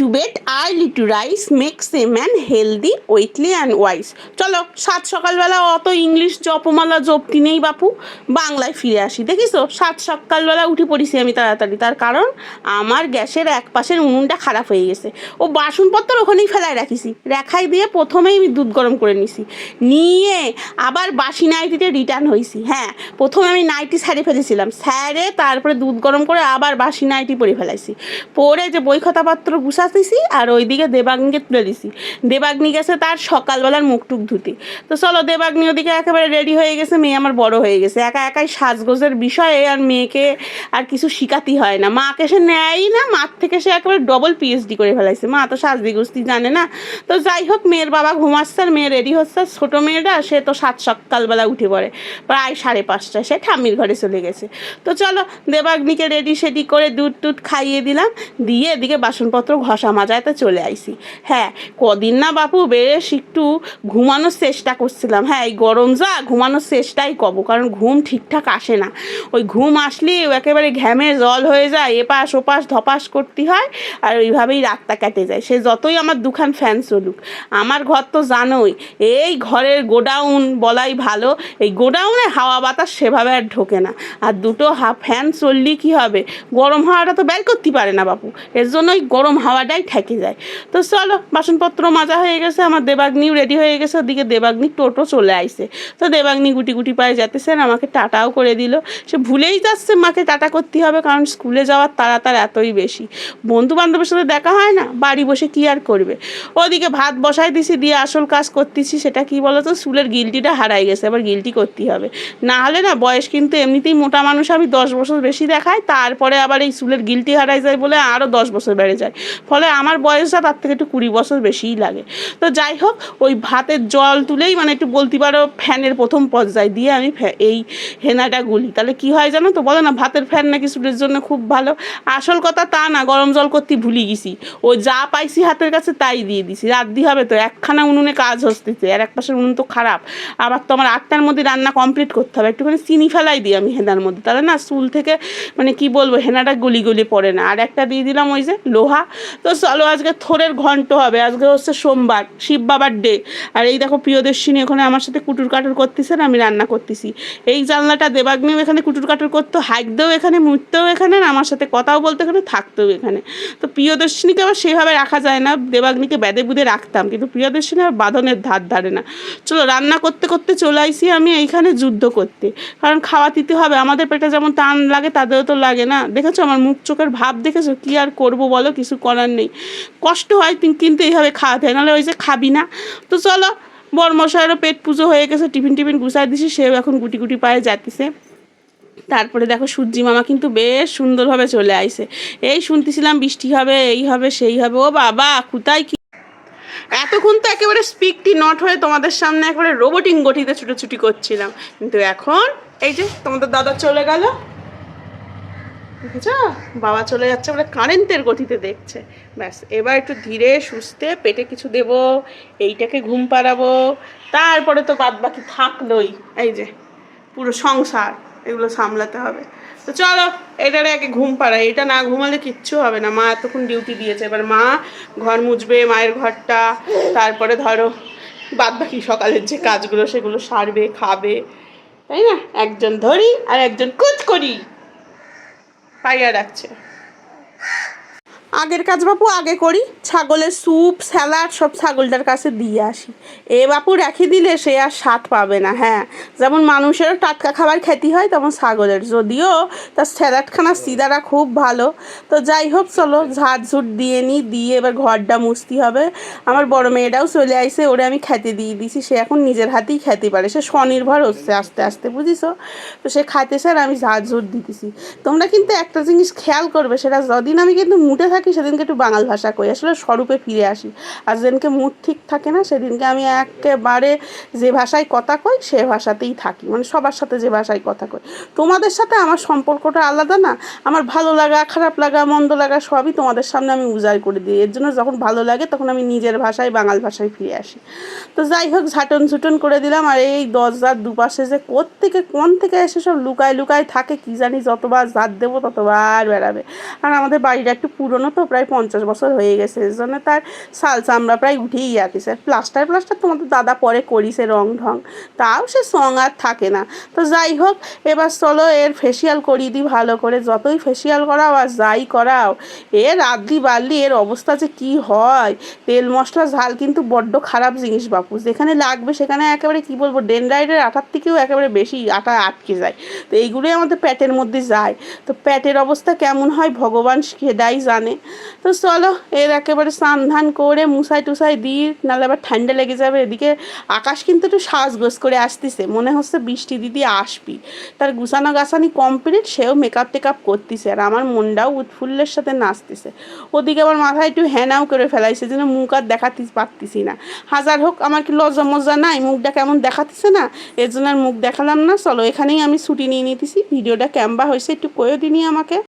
To bed early to rise makes a man healthy ওয়েটলি and wise চলো, সাত সকালবেলা অত ইংলিশ জপমালা জপতি নেই বাপু। বাংলায় ফিরে আসি। দেখিস তো, সাত সকালবেলা উঠে পড়িছি আমি তাড়াতাড়ি। তার কারণ, আমার গ্যাসের এক পাশের উনুনটা খারাপ হয়ে গেছে। ও বাসনপত্র ওখানেই ফেলায় রাখিছি। রেখাই দিয়ে প্রথমেই আমি দুধ গরম করে নিছি। নিয়ে আবার বাসি নাইটিতে রিটার্ন হয়েছি হ্যাঁ প্রথমে আমি নাইটি স্যারে ফেলেছিলাম। স্যারে তারপরে দুধ গরম করে আবার বাসি নাইটি পরে ফেলাইছি। পরে যে বই খাতাপত্র গুছাতেছি আর ওইদিকে দেবাগ্নিকে তুলে দিছি। দেবাগ্নি গেছে তার সকালবেলার মুখ টুক ধুতে। তো চলো দেবাগ্নি ওদিকে একেবারে রেডি হয়ে গেছে, মেয়ে আমার বড় হয়ে গেছে। একা একাই সাজগোজের বিষয়ে আর মেয়েকে আর কিছু শিখাতে হয় না। মাকে সে নেয়ই না, মার থেকে সে একেবারে ডবল পিএইচডি করে ফেলাইছে। মা তো সাজদি গুস্তি জানে না। তো যাই হোক, মেয়ের বাবা ঘুমাচ্ছে আর মেয়ে রেডি হচ্ছে। আর ছোটো মেয়েটা, সে তো সাত সকালবেলা উঠে পড়ে। প্রায় সাড়ে পাঁচটায় সে ঠাম্মির ঘরে চলে গেছে। তো চলো দেবাগ্নিকে রেডি সেডি করে দুধ টুধ খাইয়ে দিলাম। দিয়ে এদিকে বাসনপত্র ঘষা মাজায় তো চলে আইসি হ্যাঁ কদিন না বাপু বেশ একটু ঘুমানোর চেষ্টা করছিলাম। হ্যাঁ এই গরম যা, ঘুমানোর চেষ্টাই কব কারণ ঘুম ঠিকঠাক আসে না। ওই ঘুম আসলেও একেবারে ঘ্যামে জল হয়ে যায়, এপাশ ওপাশ ধপাস করতে হয় আর ওইভাবেই রাতটা কেটে যায়। সে যতই আমার দুখান ফ্যান চলুক, আমার ঘর তো জানোই, এই ঘরের গোডাউন বলাই ভালো, এই গোডাউনে হাওয়া বাতাস সেভাবে আর ঢোকে না। আর দুটো হা, ফ্যান চললে কী হবে? গরম হাওয়াটা তো বের করতে পারে না বাপু। এর জন্যই গরম হাওয়াটাই ঠেকে যায়। তো চলো, বাসনপত্র মাজা হয়ে গেছে, আমার দেবাগ্নিও রেডি হয়ে গেছে, ওদিকে দেবাগ্নি টোটো চলে আইছে। তো দেবাগ্নি গুটি গুটি পায়ে যেতেছেন আমাকে টাটাও করে দিল। সে ভুলেই যাচ্ছে মাকে টাটা করতে হবে, কারণ স্কুলে যাওয়ার তাড়া তার এতই বেশি। বন্ধু বান্ধবের সাথে দেখা হয় না, বাড়ি বসে কি আর করবে? ওদিকে ভাত বসাই দিছি, দিয়ে আসল কাজ করতেছি, সেটা কি বলো তো চুলের গিলটিটা হারাই গেছে আবার গিলটি করতে হবে। না হলে না, বয়স কিন্তু এমনিতেই মোটা মানুষ, আমি দশ বছর বেশি দেখায়, তারপরে আবার এই চুলের গিলটি হারাই যায় বলে আরও দশ বছর বেড়ে যায়। ফলে আমার বয়সটা তার থেকে একটু কুড়ি বছর বেশিই লাগে। তো যাই হোক, ওই ভাতের জল তুলেই মানে একটু বলতে পারো ফ্যানের প্রথম পর্যায়ে দিয়ে আমি এই হেনাটা গুলি। তাহলে কি হয় জানো তো? বলো না, ভাতের ফ্যান নাকি চুলের জন্য খুব ভালো। আসল কথা তা না, গরম জল করতে ভুলে গেছি। ও যা পাইছি হাতের কাছে তাই দিয়ে দিছি। রাত দিয়ে হবে তো, একখানা উনুনে কাজ হসতেছে, আর এক পাশের উনুন তো খারাপ। আবার তো আমার আটটার মধ্যে রান্না কমপ্লিট করতে হবে, একটুখানি চিনি ফেলাই দিই আমি হেনার মধ্যে। তাহলে না, চুল থেকে মানে কি বলব, হেনাটা গলি গলি পড়ে না। আর একটা দিয়ে দিলাম ওই যে লোহা। তো চলো আজকে থোরের ঘন্ট হবে, আজকে হচ্ছে সোমবার, শিব বাবার ডে আর এই দেখো প্রিয়দর্শিনী ওখানে আমার সাথে কুটুর কাটুর করতেছে আর আমি রান্না করতেছি। এই জানলাটা দেবাগ্নিও এখানে কুটুর কাটুর করতো হাইকতেও এখানে, মুততেও এখানে, আর আমার সাথে কথাও বলতে এখানে, থাকতেও এখানে। তো প্রিয়দর্শিনীকে আবার সেভাবে রাখা যায় না, দেবাগ্নিকে বেদে বুদে রাখতাম, কিন্তু প্রিয়দর্শিনী আর বাঁধনের ধার ধারে না। চলো রান্না করতে করতে চলে আইসি আমি এইখানে যুদ্ধ করতে। কারণ খাওয়া দিতে হবে, আমাদের পেটে যেমন টান লাগে, তাদেরও তো লাগে না। দেখেছ আমার মুখ চোখের ভাব দেখেছ? কি আর করব বলো, কিছু করার নেই। কষ্ট হয় কিন- কিন্তু এইভাবে খাওয়াতে হয় নাহলে ওই যে খাবি না। তো চলো, বরমশাইয়েরও পেট পুজো হয়ে গেছে, টিফিন টিফিন গুছাই দিছি, সেও এখন গুটি গুটি পায়ে যাতিছে তারপরে দেখো সূর্যি মামা কিন্তু বেশ সুন্দরভাবে চলে আইছে। এই শুনতেছিলাম বৃষ্টি হবে, এই হবে, সেই হবে। ও বাবা, কোথায় কি? এতক্ষণ তো একেবারে স্পিকটি নট হয়ে তোমাদের সামনে একেবারে রোবটিং গঠিতে ছুটোছুটি করছিলাম। কিন্তু এখন এই যে তোমাদের দাদা চলে গেল। দেখেছ বাবা চলে যাচ্ছে বলে কারেন্টের গতিতে দেখছে। ব্যাস, এবার একটু ধীরে সুস্থে পেটে কিছু দেব, এইটাকে ঘুম পাড়াবো, তারপরে তো বাদ বাকি থাকলোই। এই যে, পুরো সংসার, এগুলো সামলাতে হবে। তো চলো, এটারে আগে ঘুম পাড়াই। এটা না ঘুমালে কিচ্ছু হবে না। মা এতক্ষণ ডিউটি দিয়েছে। এবার মা ঘর মুছবে, মায়ের ঘরটা। তারপরে ধরো বাদ বাকি সকালের যে কাজগুলো, সেগুলো সারবে, খাবে। তাই না? একজন ধরি আর একজন কুচ করি পাইয়া রাখছে আগের কাজ বাপু, আগে করি। ছাগলের স্যুপ, স্যালাড, সব ছাগলটার কাছে দিয়ে আসি। এ বাপু রেখে দিলে সে আর স্বাদ পাবে না হ্যাঁ। যেমন মানুষেরও টাটকা খাবার খেতে হয়, তেমন ছাগলের। যদিও তার স্যালাডখানা সিদারা খুব ভালো। তো যাই হোক, চলো ঝাড় ঝুট দিয়ে নিই দিয়ে এবার ঘরটা মুছতে হবে। আমার বড় মেয়েটাও চলে আইসে ওরে আমি খেতে দিয়ে দিছি। সে এখন নিজের হাতেই খেতে পারে। সে স্বনির্ভর হচ্ছে আস্তে আস্তে বুঝিস তো সে খাইতেছে আর আমি ঝাড় ঝুট দিতেছি। তোমরা কিন্তু একটা জিনিস খেয়াল করবে, সেটা যদিন আমি কিন্তু মুটে থাকি সেদিনকে একটু বাঙাল ভাষা কই। আসলে স্বরূপে ফিরে আসি। আর যেদিনকে মুড ঠিক থাকে না, সেদিনকে আমি একেবারে যে ভাষায় কথা কই, সে ভাষাতেই থাকি। মানে সবার সাথে যে ভাষায় কথা কই। তোমাদের সাথে আমার সম্পর্কটা আলাদা না? আমার ভালো লাগা, খারাপ লাগা, মন্দ লাগা সবই তোমাদের সামনে আমি উজাড় করে দিই। এর জন্য যখন ভালো লাগে, তখন আমি নিজের ভাষায়, বাঙাল ভাষায় ফিরে আসি। তো যাই হোক, ঝাটন ঝুটন করে দিলাম। আর এই দরজার দুপাশে যে থেকে কোন থেকে এসে সব লুকায় লুকায় থাকে, কি জানি যতবার ঝাঁট দেবো, ততবার বেড়াবে। আর আমাদের বাড়িটা একটু পুরনো তো প্রায় পঞ্চাশ বছর হয়ে গেছে এর জন্য তার সাল চামড়া প্রায় উঠেই যাচ্ছে প্লাস্টার প্লাস্টার তোমাদের দাদা পরে করিছে রং ঢং। তাও সে সং আর থাকে না। তো যাই হোক, এবার চলো এর ফেসিয়াল করিয়ে দিই ভালো করে। যতই ফেসিয়াল করাও আর যাই করাও এ রাত্রি বাড়লি এর অবস্থা যে কী হয়? তেল মশলা, ঝাল কিন্তু বড্ড খারাপ জিনিস বাপু। যেখানে লাগবে সেখানে একেবারে কী বলব ডেনড্রাইডের আটার থেকেও একেবারে বেশি আটা আটকে যায়। তো এইগুলোই আমাদের প্যাটের মধ্যে যায়। তো প্যাটের অবস্থা কেমন হয়, ভগবান সেটাই জানে। তো চলো, এর একেবারে স্নান ধান করে মুসাই টুসাই দিই, নাহলে আবার ঠান্ডা লেগে যাবে। এদিকে আকাশ কিন্তু একটু সাজগোজ করে আসতেছে, মনে হচ্ছে বৃষ্টি দিদি আসবি তার গুছানো গাছানি কমপ্লিট সেও মেকআপ টেকআপ করতেছে, আর আমার মনটাও উৎফুল্লের সাথে নাচতেছে। ওদিকে আমার মাথায় একটু হ্যানাও করে ফেলাইছে, যেন মুখ আর দেখাতে পারতেছি না। হাজার হোক, আমার কি লজ্জা মজ্জা নাই? মুখটা কেমন দেখাতেছে না? এর জন্য আর মুখ দেখালাম না। চলো, এখানেই আমি ছুটি নিয়ে নিতেছি। ভিডিওটা কেমবা হয়েছে একটু কয়েও দিনই আমাকে।